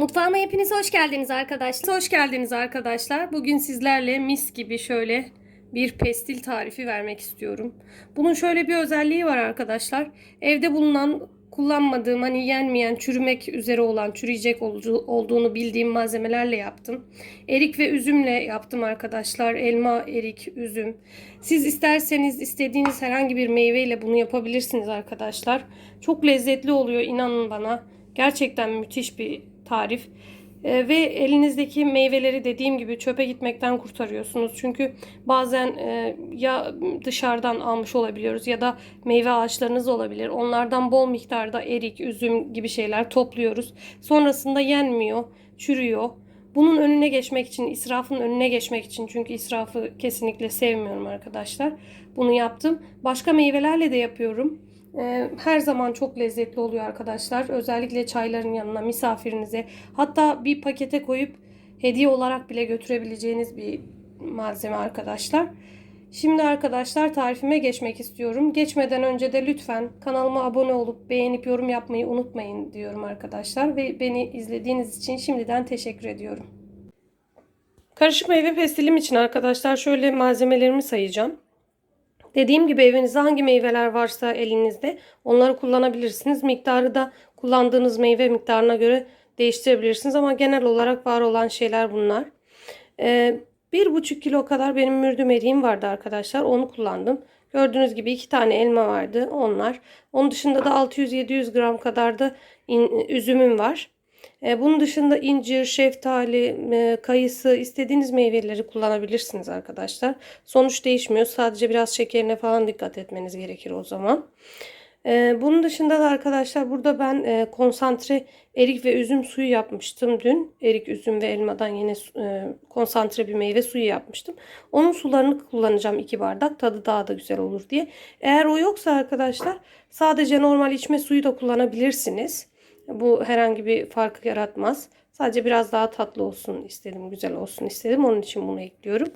Mutfağıma hepiniz hoş geldiniz arkadaşlar. Hoş geldiniz arkadaşlar. Bugün sizlerle mis gibi şöyle bir pestil tarifi vermek istiyorum. Bunun şöyle bir özelliği var arkadaşlar. Evde bulunan kullanmadığım hani yenmeyen, çürümek üzere olan, çürüyecek olduğunu bildiğim malzemelerle yaptım. Erik ve üzümle yaptım arkadaşlar. Elma, erik, üzüm. Siz isterseniz istediğiniz herhangi bir meyveyle bunu yapabilirsiniz arkadaşlar. Çok lezzetli oluyor inanın bana. Gerçekten müthiş bir tarif. Ee, ve elinizdeki meyveleri dediğim gibi çöpe gitmekten kurtarıyorsunuz. Çünkü bazen e, ya dışarıdan almış olabiliyoruz ya da meyve ağaçlarınız olabilir. Onlardan bol miktarda erik, üzüm gibi şeyler topluyoruz. Sonrasında yenmiyor, çürüyor. Bunun önüne geçmek için, israfın önüne geçmek için çünkü israfı kesinlikle sevmiyorum arkadaşlar. Bunu yaptım. Başka meyvelerle de yapıyorum. Ee, her zaman çok lezzetli oluyor arkadaşlar. Özellikle çayların yanına, misafirinize. Hatta bir pakete koyup hediye olarak bile götürebileceğiniz bir malzeme arkadaşlar. Şimdi arkadaşlar tarifime geçmek istiyorum. Geçmeden önce de lütfen kanalıma abone olup beğenip yorum yapmayı unutmayın diyorum arkadaşlar. Ve beni izlediğiniz için şimdiden teşekkür ediyorum. Karışık meyve pestilim için arkadaşlar şöyle malzemelerimi sayacağım. Dediğim gibi evinizde hangi meyveler varsa elinizde onları kullanabilirsiniz. Miktarı da kullandığınız meyve miktarına göre değiştirebilirsiniz ama genel olarak var olan şeyler bunlar. Ee, bir buçuk kilo kadar benim mürdüm eriğim vardı arkadaşlar. Onu kullandım. Gördüğünüz gibi iki tane elma vardı onlar. Onun dışında da 600-700 gram kadar da üzümüm var. E, Bunun dışında incir, şeftali, e, kayısı istediğiniz meyveleri kullanabilirsiniz arkadaşlar. Sonuç değişmiyor. Sadece biraz şekerine falan dikkat etmeniz gerekir o zaman. E, Bunun dışında da arkadaşlar burada ben konsantre erik ve üzüm suyu yapmıştım dün. Erik, üzüm ve elmadan yine konsantre bir meyve suyu yapmıştım. Onun sularını kullanacağım 2 bardak. Tadı daha da güzel olur diye. Eğer o yoksa arkadaşlar sadece normal içme suyu da kullanabilirsiniz. Bu herhangi bir fark yaratmaz. Sadece biraz daha tatlı olsun istedim, güzel olsun istedim. Onun için bunu ekliyorum.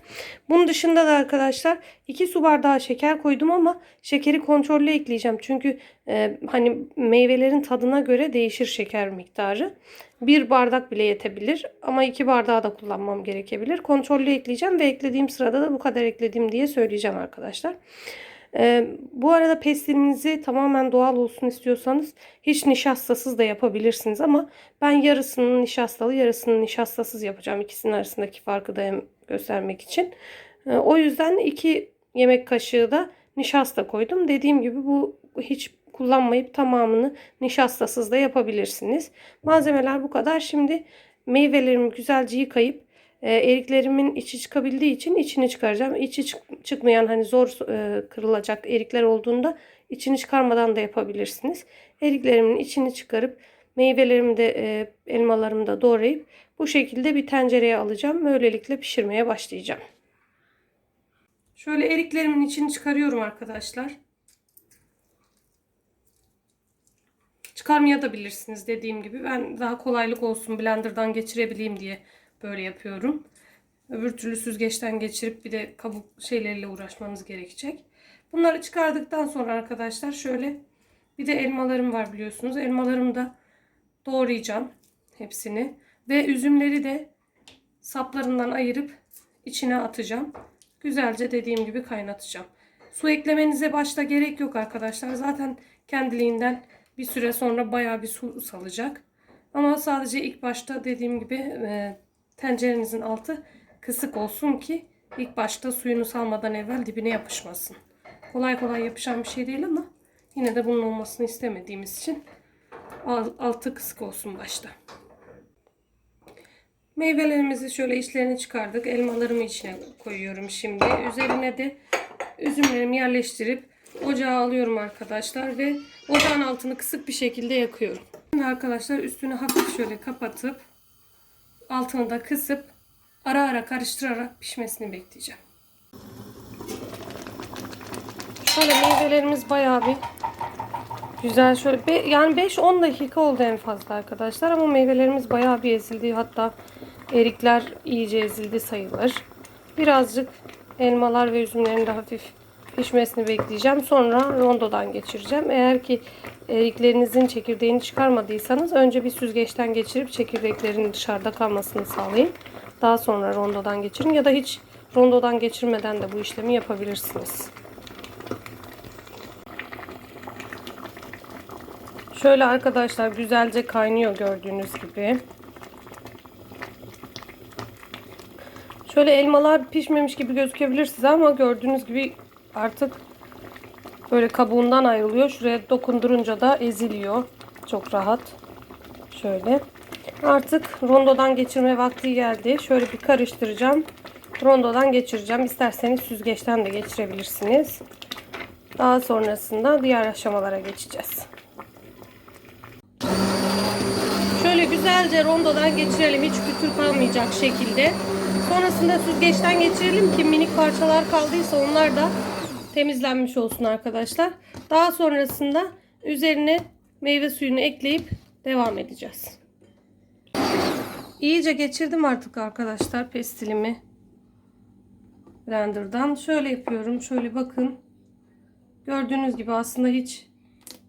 Bunun dışında da arkadaşlar 2 su bardağı şeker koydum ama şekeri kontrollü ekleyeceğim. Çünkü e, hani meyvelerin tadına göre değişir şeker miktarı. Bir bardak bile yetebilir ama iki bardağı da kullanmam gerekebilir. Kontrollü ekleyeceğim ve eklediğim sırada da bu kadar ekledim diye söyleyeceğim arkadaşlar. Ee, bu arada pestilinizi tamamen doğal olsun istiyorsanız hiç nişastasız da yapabilirsiniz ama ben yarısının nişastalı yarısının nişastasız yapacağım. İkisinin arasındaki farkı da göstermek için. Ee, o yüzden 2 yemek kaşığı da nişasta koydum. Dediğim gibi bu hiç kullanmayıp tamamını nişastasız da yapabilirsiniz. Malzemeler bu kadar. Şimdi meyvelerimi güzelce yıkayıp e, eriklerimin içi çıkabildiği için içini çıkaracağım. İçi çık- çıkmayan hani zor e, kırılacak erikler olduğunda içini çıkarmadan da yapabilirsiniz. Eriklerimin içini çıkarıp meyvelerimi de e, elmalarımı da doğrayıp bu şekilde bir tencereye alacağım. Böylelikle pişirmeye başlayacağım. Şöyle eriklerimin içini çıkarıyorum arkadaşlar. Çıkarmaya bilirsiniz dediğim gibi. Ben daha kolaylık olsun blenderdan geçirebileyim diye böyle yapıyorum. Öbür türlü süzgeçten geçirip bir de kabuk şeyleriyle uğraşmanız gerekecek. Bunları çıkardıktan sonra arkadaşlar şöyle bir de elmalarım var biliyorsunuz. Elmalarımı da doğrayacağım hepsini. Ve üzümleri de saplarından ayırıp içine atacağım. Güzelce dediğim gibi kaynatacağım. Su eklemenize başta gerek yok arkadaşlar. Zaten kendiliğinden bir süre sonra bayağı bir su salacak. Ama sadece ilk başta dediğim gibi e, tencerenizin altı kısık olsun ki ilk başta suyunu salmadan evvel dibine yapışmasın. Kolay kolay yapışan bir şey değil ama yine de bunun olmasını istemediğimiz için al- altı kısık olsun başta. Meyvelerimizi şöyle içlerini çıkardık. Elmalarımı içine koyuyorum şimdi. Üzerine de üzümlerimi yerleştirip ocağa alıyorum arkadaşlar ve ocağın altını kısık bir şekilde yakıyorum. Şimdi arkadaşlar üstünü hafif şöyle kapatıp altını da kısıp ara ara karıştırarak pişmesini bekleyeceğim. Şöyle meyvelerimiz bayağı bir güzel şöyle be- yani 5-10 dakika oldu en fazla arkadaşlar ama meyvelerimiz bayağı bir ezildi hatta erikler iyice ezildi sayılır. Birazcık elmalar ve üzümlerin de hafif pişmesini bekleyeceğim. Sonra rondodan geçireceğim. Eğer ki eriklerinizin çekirdeğini çıkarmadıysanız önce bir süzgeçten geçirip çekirdeklerin dışarıda kalmasını sağlayın. Daha sonra rondodan geçirin ya da hiç rondodan geçirmeden de bu işlemi yapabilirsiniz. Şöyle arkadaşlar güzelce kaynıyor gördüğünüz gibi. Şöyle elmalar pişmemiş gibi gözükebilir size ama gördüğünüz gibi artık böyle kabuğundan ayrılıyor. Şuraya dokundurunca da eziliyor. Çok rahat. Şöyle. Artık rondodan geçirme vakti geldi. Şöyle bir karıştıracağım. Rondodan geçireceğim. İsterseniz süzgeçten de geçirebilirsiniz. Daha sonrasında diğer aşamalara geçeceğiz. Şöyle güzelce rondodan geçirelim. Hiç pütür kalmayacak şekilde. Sonrasında süzgeçten geçirelim ki minik parçalar kaldıysa onlar da temizlenmiş olsun arkadaşlar. Daha sonrasında üzerine meyve suyunu ekleyip devam edeceğiz. İyice geçirdim artık arkadaşlar pestilimi blenderdan. Şöyle yapıyorum. Şöyle bakın. Gördüğünüz gibi aslında hiç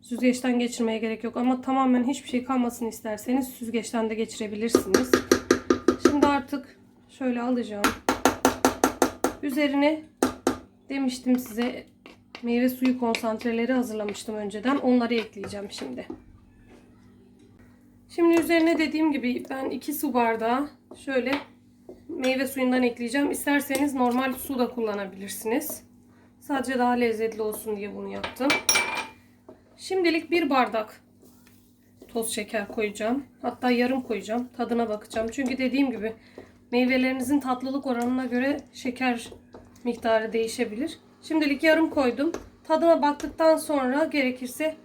süzgeçten geçirmeye gerek yok. Ama tamamen hiçbir şey kalmasını isterseniz süzgeçten de geçirebilirsiniz. Şimdi artık şöyle alacağım. Üzerine demiştim size meyve suyu konsantreleri hazırlamıştım önceden. Onları ekleyeceğim şimdi. Şimdi üzerine dediğim gibi ben 2 su bardağı şöyle meyve suyundan ekleyeceğim. İsterseniz normal su da kullanabilirsiniz. Sadece daha lezzetli olsun diye bunu yaptım. Şimdilik bir bardak toz şeker koyacağım. Hatta yarım koyacağım. Tadına bakacağım. Çünkü dediğim gibi meyvelerinizin tatlılık oranına göre şeker miktarı değişebilir. Şimdilik yarım koydum. Tadına baktıktan sonra gerekirse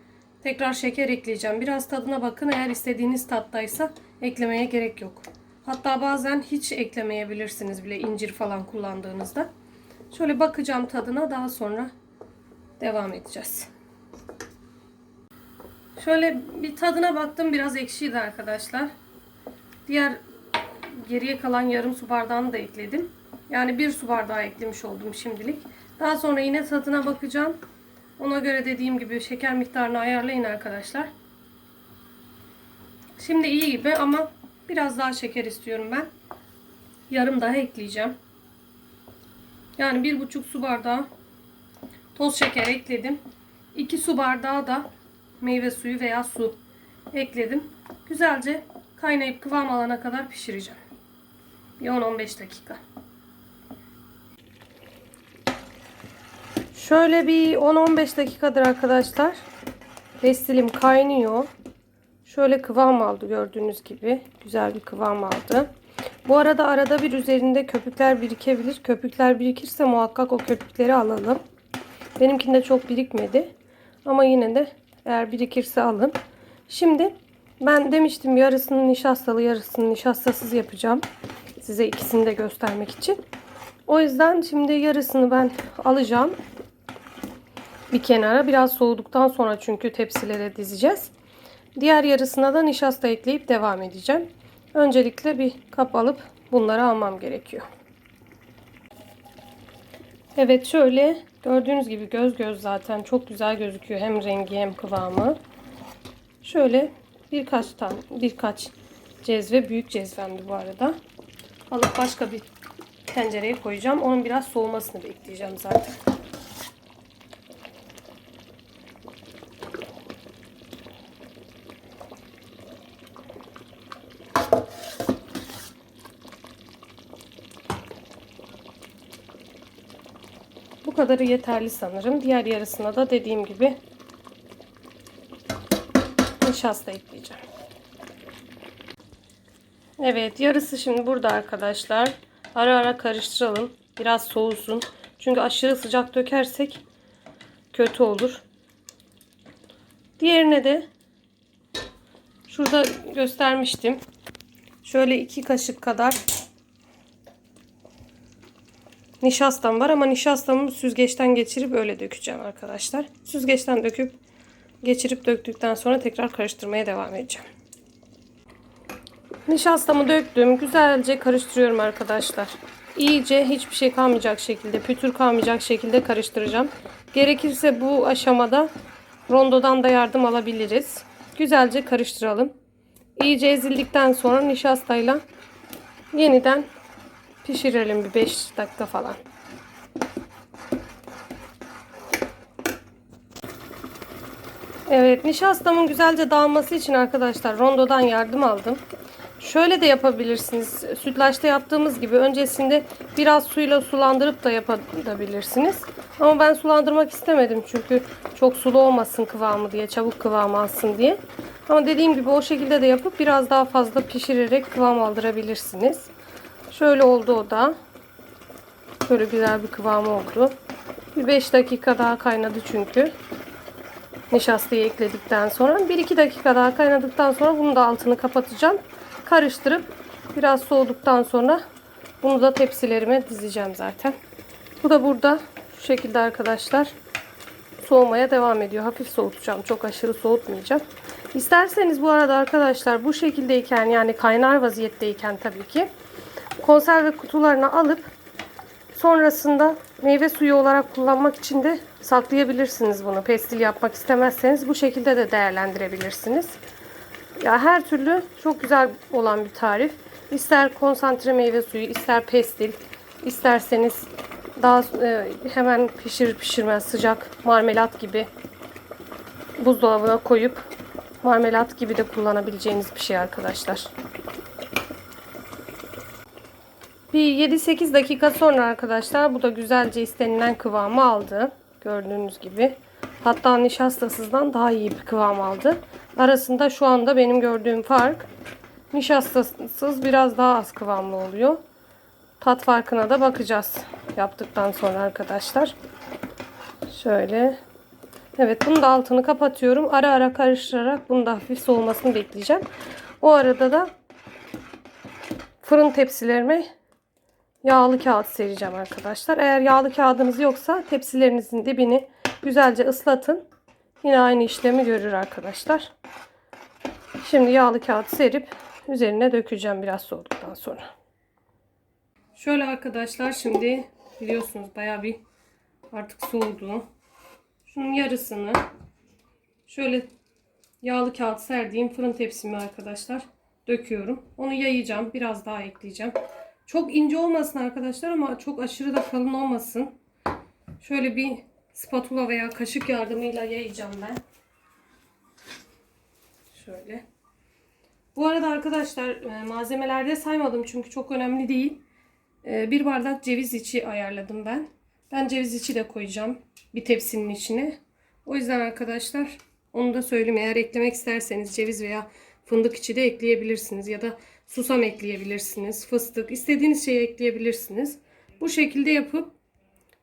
tekrar şeker ekleyeceğim. Biraz tadına bakın. Eğer istediğiniz tattaysa eklemeye gerek yok. Hatta bazen hiç eklemeyebilirsiniz bile incir falan kullandığınızda. Şöyle bakacağım tadına daha sonra devam edeceğiz. Şöyle bir tadına baktım biraz ekşiydi arkadaşlar. Diğer geriye kalan yarım su bardağını da ekledim. Yani bir su bardağı eklemiş oldum şimdilik. Daha sonra yine tadına bakacağım. Ona göre dediğim gibi şeker miktarını ayarlayın arkadaşlar. Şimdi iyi gibi ama biraz daha şeker istiyorum ben. Yarım daha ekleyeceğim. Yani bir buçuk su bardağı toz şeker ekledim. 2 su bardağı da meyve suyu veya su ekledim. Güzelce kaynayıp kıvam alana kadar pişireceğim. Bir 10-15 dakika. Şöyle bir 10-15 dakikadır arkadaşlar. Pestilim kaynıyor. Şöyle kıvam aldı gördüğünüz gibi. Güzel bir kıvam aldı. Bu arada arada bir üzerinde köpükler birikebilir. Köpükler birikirse muhakkak o köpükleri alalım. Benimkinde çok birikmedi. Ama yine de eğer birikirse alın. Şimdi ben demiştim yarısını nişastalı yarısını nişastasız yapacağım. Size ikisini de göstermek için. O yüzden şimdi yarısını ben alacağım. Bir kenara biraz soğuduktan sonra çünkü tepsilere dizeceğiz. Diğer yarısına da nişasta ekleyip devam edeceğim. Öncelikle bir kap alıp bunları almam gerekiyor. Evet şöyle gördüğünüz gibi göz göz zaten çok güzel gözüküyor. Hem rengi hem kıvamı. Şöyle birkaç tane birkaç cezve büyük cezvemdi bu arada. Alıp başka bir tencereye koyacağım. Onun biraz soğumasını bekleyeceğim zaten. Bu kadarı yeterli sanırım. Diğer yarısına da dediğim gibi nişasta ekleyeceğim. Evet yarısı şimdi burada arkadaşlar. Ara ara karıştıralım. Biraz soğusun. Çünkü aşırı sıcak dökersek kötü olur. Diğerine de şurada göstermiştim. Şöyle iki kaşık kadar nişastam var ama nişastamı süzgeçten geçirip öyle dökeceğim arkadaşlar. Süzgeçten döküp geçirip döktükten sonra tekrar karıştırmaya devam edeceğim. Nişastamı döktüm. Güzelce karıştırıyorum arkadaşlar. iyice hiçbir şey kalmayacak şekilde, pütür kalmayacak şekilde karıştıracağım. Gerekirse bu aşamada rondodan da yardım alabiliriz. Güzelce karıştıralım. İyice ezildikten sonra nişastayla yeniden pişirelim bir 5 dakika falan. Evet, nişastamın güzelce dağılması için arkadaşlar rondodan yardım aldım. Şöyle de yapabilirsiniz. Sütlaçta yaptığımız gibi öncesinde biraz suyla sulandırıp da yapabilirsiniz. Ama ben sulandırmak istemedim çünkü çok sulu olmasın kıvamı diye, çabuk kıvam alsın diye. Ama dediğim gibi o şekilde de yapıp biraz daha fazla pişirerek kıvam aldırabilirsiniz. Şöyle oldu o da. Böyle güzel bir kıvam oldu. Bir 5 dakika daha kaynadı çünkü. Nişastayı ekledikten sonra 1-2 dakika daha kaynadıktan sonra bunu da altını kapatacağım. Karıştırıp biraz soğuduktan sonra bunu da tepsilerime dizeceğim zaten. Bu da burada şu şekilde arkadaşlar soğumaya devam ediyor. Hafif soğutacağım. Çok aşırı soğutmayacağım. İsterseniz bu arada arkadaşlar bu şekildeyken yani kaynar vaziyetteyken tabii ki konserve kutularına alıp sonrasında meyve suyu olarak kullanmak için de saklayabilirsiniz bunu. Pestil yapmak istemezseniz bu şekilde de değerlendirebilirsiniz. Ya her türlü çok güzel olan bir tarif. İster konsantre meyve suyu, ister pestil, isterseniz daha e, hemen pişirir pişirmez sıcak marmelat gibi buzdolabına koyup marmelat gibi de kullanabileceğiniz bir şey arkadaşlar. Bir 7-8 dakika sonra arkadaşlar bu da güzelce istenilen kıvamı aldı. Gördüğünüz gibi. Hatta nişastasızdan daha iyi bir kıvam aldı. Arasında şu anda benim gördüğüm fark nişastasız biraz daha az kıvamlı oluyor. Tat farkına da bakacağız yaptıktan sonra arkadaşlar. Şöyle. Evet bunu da altını kapatıyorum. Ara ara karıştırarak bunu da hafif soğumasını bekleyeceğim. O arada da fırın tepsilerime yağlı kağıt sereceğim arkadaşlar. Eğer yağlı kağıdınız yoksa tepsilerinizin dibini güzelce ıslatın. Yine aynı işlemi görür arkadaşlar. Şimdi yağlı kağıt serip üzerine dökeceğim biraz soğuduktan sonra. Şöyle arkadaşlar şimdi biliyorsunuz baya bir artık soğudu. Şunun yarısını şöyle yağlı kağıt serdiğim fırın tepsimi arkadaşlar döküyorum. Onu yayacağım. Biraz daha ekleyeceğim. Çok ince olmasın arkadaşlar ama çok aşırı da kalın olmasın. Şöyle bir spatula veya kaşık yardımıyla yayacağım ben. Şöyle. Bu arada arkadaşlar e, malzemelerde saymadım çünkü çok önemli değil. E, bir bardak ceviz içi ayarladım ben. Ben ceviz içi de koyacağım bir tepsinin içine. O yüzden arkadaşlar onu da söyleyeyim. Eğer eklemek isterseniz ceviz veya fındık içi de ekleyebilirsiniz. Ya da susam ekleyebilirsiniz. Fıstık istediğiniz şeyi ekleyebilirsiniz. Bu şekilde yapıp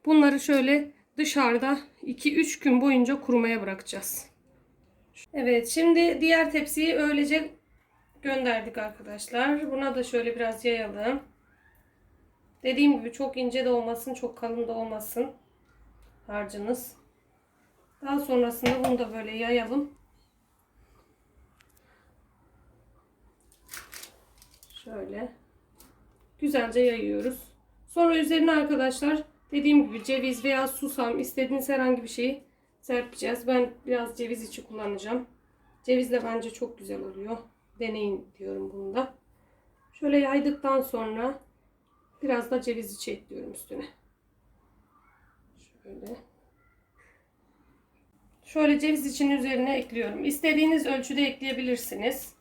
bunları şöyle dışarıda 2-3 gün boyunca kurumaya bırakacağız. Evet şimdi diğer tepsiyi öylece gönderdik arkadaşlar. Buna da şöyle biraz yayalım. Dediğim gibi çok ince de olmasın, çok kalın da olmasın harcınız. Daha sonrasında bunu da böyle yayalım. Şöyle güzelce yayıyoruz. Sonra üzerine arkadaşlar dediğim gibi ceviz veya susam istediğiniz herhangi bir şeyi serpeceğiz. Ben biraz ceviz içi kullanacağım. Ceviz de bence çok güzel oluyor. Deneyin diyorum bunda. Şöyle yaydıktan sonra biraz da ceviz içi ekliyorum üstüne. Şöyle. Şöyle ceviz için üzerine ekliyorum. İstediğiniz ölçüde ekleyebilirsiniz.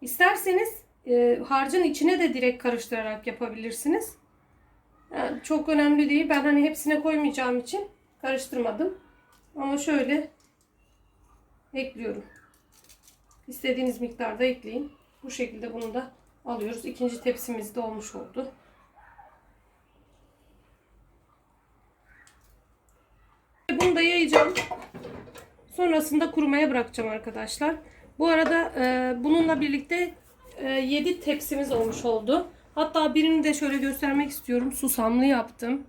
İsterseniz e, harcın içine de direkt karıştırarak yapabilirsiniz. Yani çok önemli değil. Ben hani hepsine koymayacağım için karıştırmadım. Ama şöyle ekliyorum. İstediğiniz miktarda ekleyin. Bu şekilde bunu da alıyoruz. İkinci tepsimiz de olmuş oldu. Bunu da yayacağım. Sonrasında kurumaya bırakacağım arkadaşlar. Bu arada e, bununla birlikte 7 tepsimiz olmuş oldu. Hatta birini de şöyle göstermek istiyorum. Susamlı yaptım.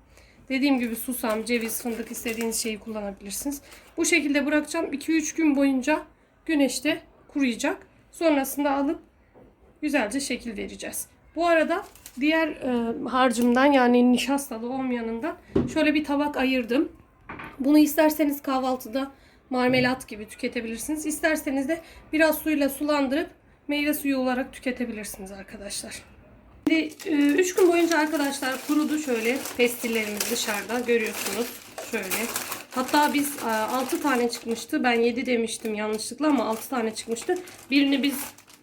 Dediğim gibi susam, ceviz, fındık istediğiniz şeyi kullanabilirsiniz. Bu şekilde bırakacağım. 2-3 gün boyunca güneşte kuruyacak. Sonrasında alıp güzelce şekil vereceğiz. Bu arada diğer e, harcımdan yani nişastalı olmayanından şöyle bir tabak ayırdım. Bunu isterseniz kahvaltıda marmelat gibi tüketebilirsiniz. İsterseniz de biraz suyla sulandırıp meyve suyu olarak tüketebilirsiniz arkadaşlar. Şimdi 3 gün boyunca arkadaşlar kurudu şöyle pestillerimiz dışarıda görüyorsunuz. Şöyle. Hatta biz 6 tane çıkmıştı. Ben 7 demiştim yanlışlıkla ama 6 tane çıkmıştı. Birini biz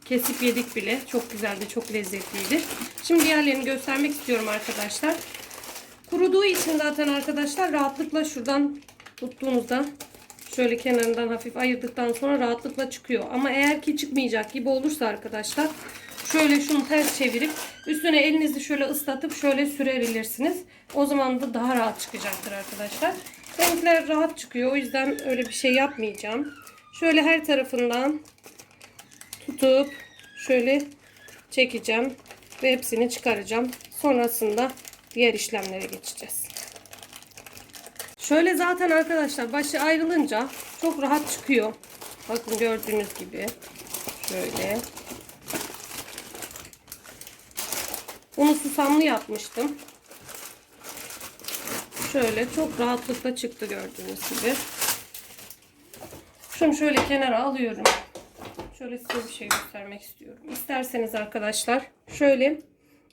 kesip yedik bile. Çok güzeldi, çok lezzetliydi. Şimdi diğerlerini göstermek istiyorum arkadaşlar. Kuruduğu için zaten arkadaşlar rahatlıkla şuradan tuttuğunuzda şöyle kenarından hafif ayırdıktan sonra rahatlıkla çıkıyor. Ama eğer ki çıkmayacak gibi olursa arkadaşlar şöyle şunu ters çevirip üstüne elinizi şöyle ıslatıp şöyle sürebilirsiniz. O zaman da daha rahat çıkacaktır arkadaşlar. Benimkiler rahat çıkıyor. O yüzden öyle bir şey yapmayacağım. Şöyle her tarafından tutup şöyle çekeceğim ve hepsini çıkaracağım. Sonrasında diğer işlemlere geçeceğiz. Şöyle zaten arkadaşlar başı ayrılınca çok rahat çıkıyor. Bakın gördüğünüz gibi. Şöyle. Bunu susamlı yapmıştım. Şöyle çok rahatlıkla çıktı gördüğünüz gibi. Şunu şöyle kenara alıyorum. Şöyle size bir şey göstermek istiyorum. İsterseniz arkadaşlar şöyle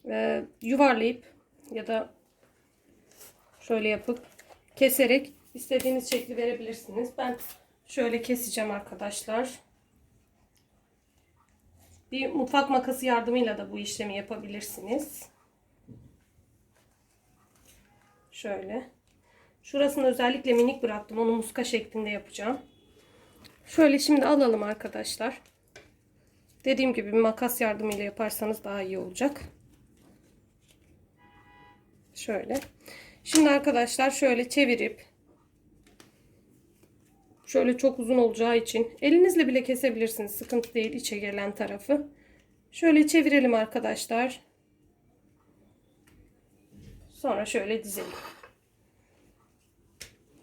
e, yuvarlayıp ya da şöyle yapıp keserek istediğiniz şekli verebilirsiniz. Ben şöyle keseceğim arkadaşlar. Bir mutfak makası yardımıyla da bu işlemi yapabilirsiniz. Şöyle. Şurasını özellikle minik bıraktım. Onu muska şeklinde yapacağım. Şöyle şimdi alalım arkadaşlar. Dediğim gibi makas yardımıyla yaparsanız daha iyi olacak. Şöyle. Şimdi arkadaşlar şöyle çevirip şöyle çok uzun olacağı için elinizle bile kesebilirsiniz. Sıkıntı değil içe gelen tarafı. Şöyle çevirelim arkadaşlar. Sonra şöyle dizelim.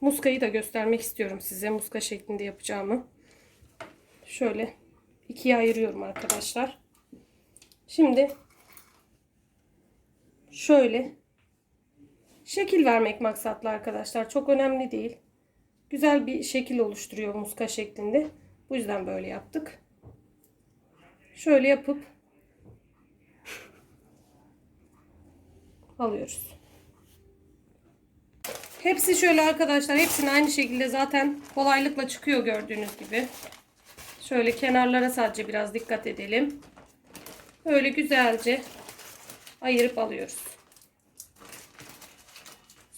Muskayı da göstermek istiyorum size. Muska şeklinde yapacağımı. Şöyle ikiye ayırıyorum arkadaşlar. Şimdi şöyle şekil vermek maksatlı arkadaşlar. Çok önemli değil. Güzel bir şekil oluşturuyor muska şeklinde. Bu yüzden böyle yaptık. Şöyle yapıp alıyoruz. Hepsi şöyle arkadaşlar. Hepsini aynı şekilde zaten kolaylıkla çıkıyor gördüğünüz gibi. Şöyle kenarlara sadece biraz dikkat edelim. Böyle güzelce ayırıp alıyoruz.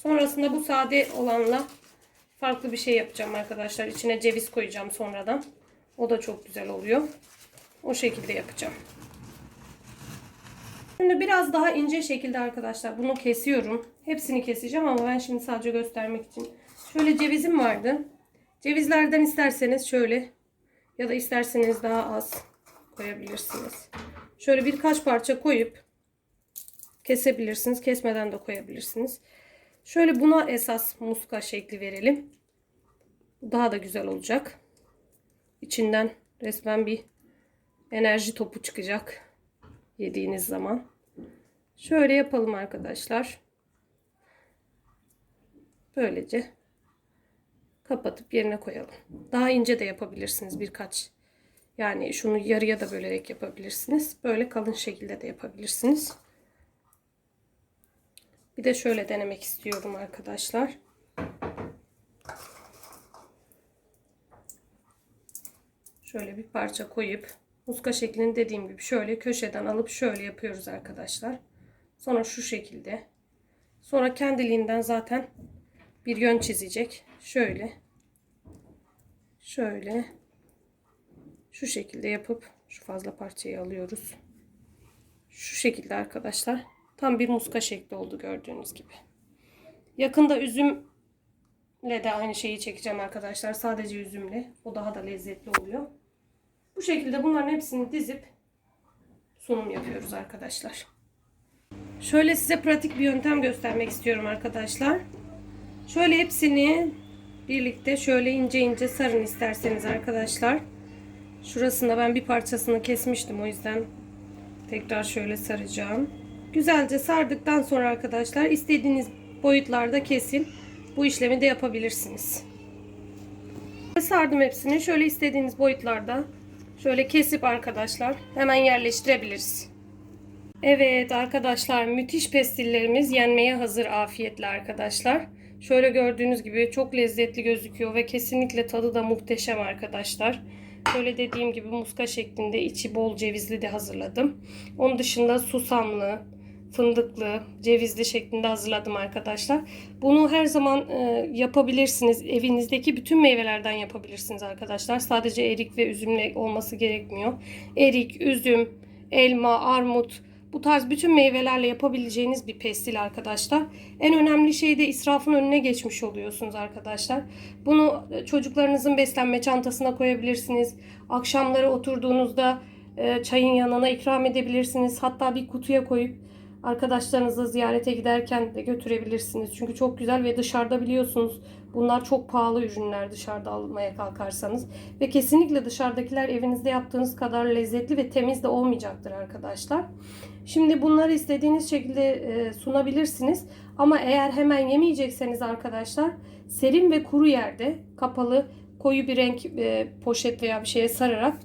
Sonrasında bu sade olanla farklı bir şey yapacağım arkadaşlar. İçine ceviz koyacağım sonradan. O da çok güzel oluyor. O şekilde yapacağım. Şimdi biraz daha ince şekilde arkadaşlar bunu kesiyorum. Hepsini keseceğim ama ben şimdi sadece göstermek için. Şöyle cevizim vardı. Cevizlerden isterseniz şöyle ya da isterseniz daha az koyabilirsiniz. Şöyle birkaç parça koyup kesebilirsiniz. Kesmeden de koyabilirsiniz. Şöyle buna esas muska şekli verelim. Daha da güzel olacak. İçinden resmen bir enerji topu çıkacak yediğiniz zaman. Şöyle yapalım arkadaşlar. Böylece kapatıp yerine koyalım. Daha ince de yapabilirsiniz birkaç. Yani şunu yarıya da bölerek yapabilirsiniz. Böyle kalın şekilde de yapabilirsiniz. Bir de şöyle denemek istiyorum arkadaşlar. Şöyle bir parça koyup muska şeklini dediğim gibi şöyle köşeden alıp şöyle yapıyoruz arkadaşlar. Sonra şu şekilde. Sonra kendiliğinden zaten bir yön çizecek. Şöyle. Şöyle. Şu şekilde yapıp şu fazla parçayı alıyoruz. Şu şekilde arkadaşlar. Tam bir muska şekli oldu gördüğünüz gibi. Yakında üzümle de aynı şeyi çekeceğim arkadaşlar. Sadece üzümle. O daha da lezzetli oluyor. Bu şekilde bunların hepsini dizip sunum yapıyoruz arkadaşlar. Şöyle size pratik bir yöntem göstermek istiyorum arkadaşlar. Şöyle hepsini birlikte şöyle ince ince sarın isterseniz arkadaşlar. Şurasında ben bir parçasını kesmiştim o yüzden Tekrar şöyle saracağım. Güzelce sardıktan sonra arkadaşlar istediğiniz boyutlarda kesin. Bu işlemi de yapabilirsiniz. Sardım hepsini. Şöyle istediğiniz boyutlarda şöyle kesip arkadaşlar hemen yerleştirebiliriz. Evet arkadaşlar müthiş pestillerimiz yenmeye hazır afiyetle arkadaşlar. Şöyle gördüğünüz gibi çok lezzetli gözüküyor ve kesinlikle tadı da muhteşem arkadaşlar. Böyle dediğim gibi muska şeklinde içi bol cevizli de hazırladım. Onun dışında susamlı, fındıklı, cevizli şeklinde hazırladım arkadaşlar. Bunu her zaman e, yapabilirsiniz. Evinizdeki bütün meyvelerden yapabilirsiniz arkadaşlar. Sadece erik ve üzümle olması gerekmiyor. Erik, üzüm, elma, armut bu tarz bütün meyvelerle yapabileceğiniz bir pestil arkadaşlar. En önemli şey de israfın önüne geçmiş oluyorsunuz arkadaşlar. Bunu e, çocuklarınızın beslenme çantasına koyabilirsiniz. Akşamları oturduğunuzda e, çayın yanına ikram edebilirsiniz. Hatta bir kutuya koyup arkadaşlarınızla ziyarete giderken de götürebilirsiniz. Çünkü çok güzel ve dışarıda biliyorsunuz bunlar çok pahalı ürünler dışarıda almaya kalkarsanız. Ve kesinlikle dışarıdakiler evinizde yaptığınız kadar lezzetli ve temiz de olmayacaktır arkadaşlar. Şimdi bunları istediğiniz şekilde e, sunabilirsiniz. Ama eğer hemen yemeyecekseniz arkadaşlar serin ve kuru yerde kapalı koyu bir renk e, poşet veya bir şeye sararak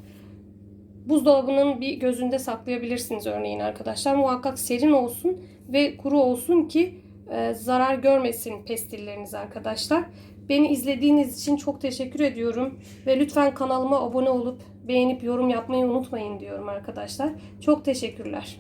buzdolabının bir gözünde saklayabilirsiniz örneğin arkadaşlar. Muhakkak serin olsun ve kuru olsun ki e, zarar görmesin pestilleriniz arkadaşlar. Beni izlediğiniz için çok teşekkür ediyorum ve lütfen kanalıma abone olup beğenip yorum yapmayı unutmayın diyorum arkadaşlar. Çok teşekkürler.